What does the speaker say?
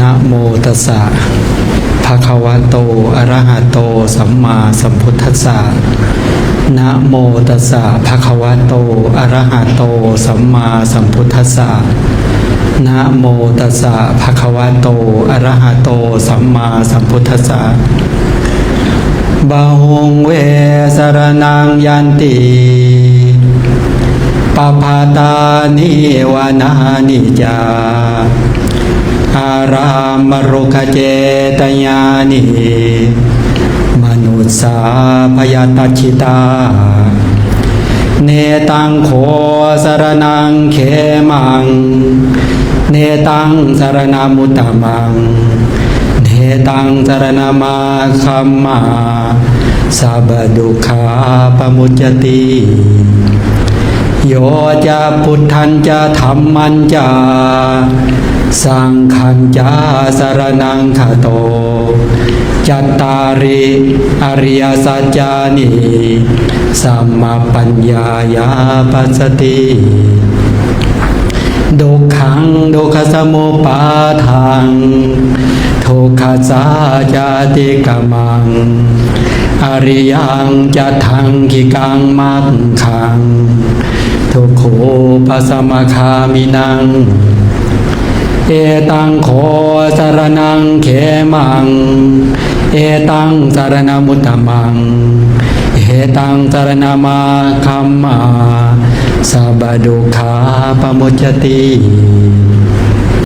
นะโมตัสสะภะคะวะโต อะระหะโต สัมมาสัมพุทธัสสะนะโมตัสสะภะคะวะโต อะระหะโต สัมมาสัมพุทธัสสะนะโมตัสสะภะคะวะโต อะระหะโต สัมมาสัมพุทธัสสะบาหงเวสรนังยันติปภาตานิวานานิจา มรุขเจตญานิมนุษสาพยาตชิตา เนตังโคสรนังเขมัง เนตังสรณมุตตมัง เนตังสรณมาคัมมาสัพดุขาปมุจจติโยจะพุทธันจะธรรมันจะ สังขันจะสารนังคาโต จัตตาริอริยสัจจานิสัมมาปัญญายาปัสสติดุขังดุขสมุปาทังทุกขสาจาติกมัง อริยังจะทังกิกังมักขัง ทุกโขปัสมคามินัง เอตังโคสารนังเขมัง เอตังสารนามุตตมัง เอตังสารนามาคัมมาสัพพดุขาปมุจติ